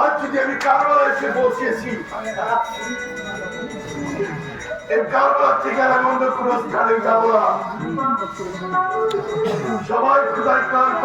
আজ যদি আমি কারবার এসে পৌঁছেছি এই কারবার থেকে আর কোনো স্থানে যাব সবাই ক্ষুদায় ক্লান্ত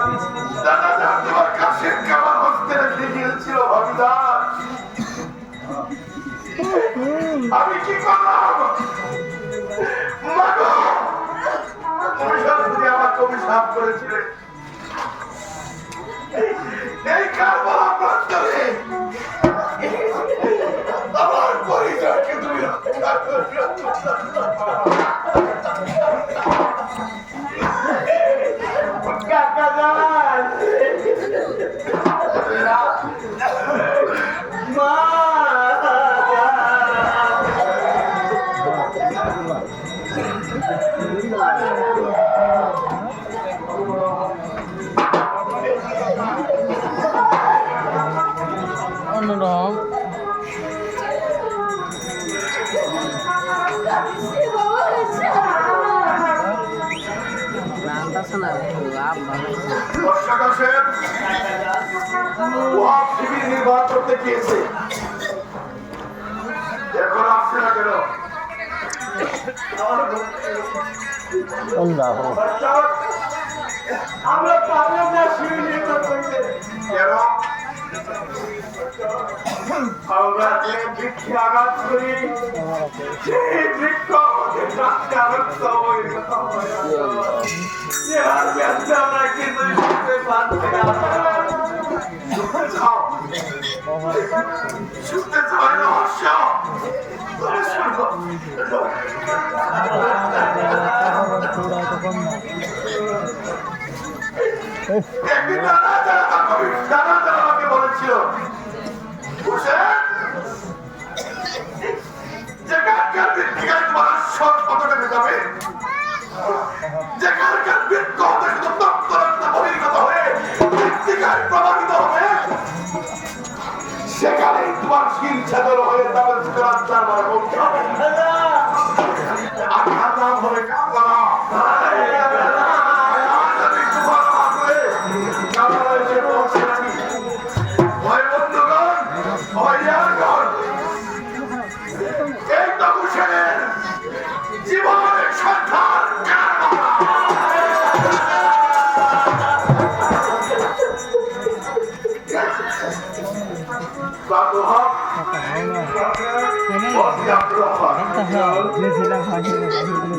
নির্মাণ করতে গিয়েছে এখন আসছে আমরা পারলাম না শিবির নির্মাণ করতে আমরা যে বৃক্ষে আঘাত করি সেই বৃক্ষ আমাদের কাছে আরক্ত হয়ে যে আর ব্যথা আমরা কিছুই করতে পারছি না শুনতে চাও শুনতে চাও না হর্ষ একদিন নানা যারা আমাকে বলেছিল যেখানকার বৃত্তিকায় তোমার সব কতটা যাবে যেখানকার শুধু তত্ত্বরত্ন বহির্গত হয়ে বৃত্তিকায় প্রভাবিত হবে সেখানেই তোমার শিল ছেদর হয়ে তাদের চূড়ান্তার মানে বলতে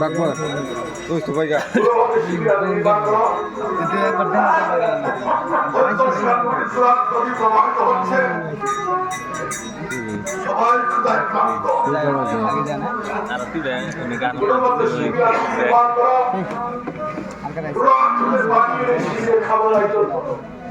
বাকবো ওই তো ভাইগা আর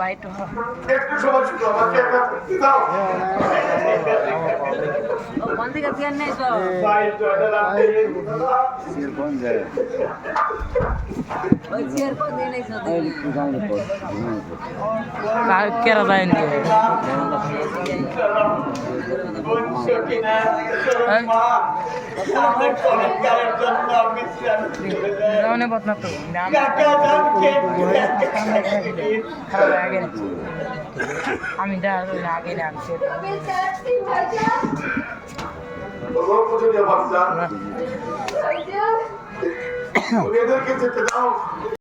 বাইট একটু সময় শুধু আমাকে একা করতে দাও কোন দিকে ফিয়ার নেই তো বাইরে তো এটা রাখতে ওই চেয়ার কো দিয়ে নেই তো কাল কেরা লাইন দিয়ে বলছো কিনা তোর আমাদের কলেজের জন্য বিশ্রাম করে দেয়। রাউনে বদনা তো কাকা জানকে আমি আগে আমি গল্প আগে যেতে দাও।